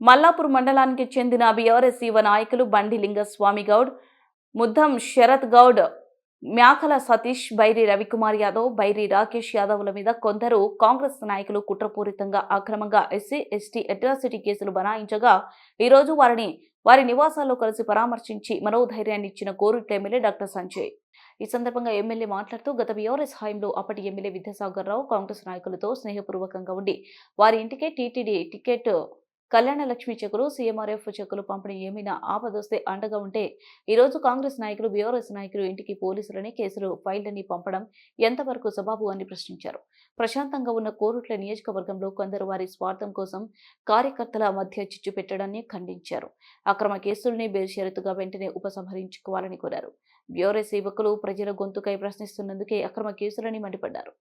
మల్లాపూర్ మండలానికి చెందిన బీఆర్ఎస్ యువ నాయకులు బండి లింగస్వామి గౌడ్ ముద్దం శరత్ గౌడ్ మ్యాకల సతీష్ బైరి రవికుమార్ యాదవ్ బైరి రాకేష్ యాదవ్ల మీద కొందరు కాంగ్రెస్ నాయకులు కుట్రపూరితంగా అక్రమంగా ఎస్సీ ఎస్టీ అట్రాసిటీ కేసులు బనాయించగా ఈరోజు వారిని వారి నివాసాల్లో కలిసి పరామర్శించి మనోధైర్యాన్ని ఇచ్చిన కోరుట్ల ఎమ్మెల్యే డాక్టర్ సంజయ్. ఈ సందర్భంగా ఎమ్మెల్యే మాట్లాడుతూ గత బీఆర్ఎస్ హయాంలో అప్పటి ఎమ్మెల్యే విద్యాసాగర్ రావు కాంగ్రెస్ నాయకులతో స్నేహపూర్వకంగా ఉండి వారి ఇంటికే టీటీడీ టికెట్ కళ్యాణ లక్ష్మి చెక్కులు సీఎంఆర్ఎఫ్ చెక్కులు పంపిణీ ఏమైనా ఆపదొస్తే అండగా ఉంటే ఈరోజు కాంగ్రెస్ నాయకులు బీఆర్ఎస్ నాయకులు ఇంటికి పోలీసులని కేసులు ఫైళ్ళని పంపడం ఎంతవరకు సబాబు అని ప్రశ్నించారు. ప్రశాంతంగా ఉన్న కోరుట్ల నియోజకవర్గంలో కొందరు వారి స్వార్థం కోసం కార్యకర్తల మధ్య చిచ్చు పెట్టడాన్ని ఖండించారు. అక్రమ కేసుల్ని బేషరతుగా వెంటనే ఉపసంహరించుకోవాలని కోరారు. బీఆర్ఎస్ యువకులు ప్రజల గొంతుకై ప్రశ్నిస్తున్నందుకే అక్రమ కేసులని మండిపడ్డారు.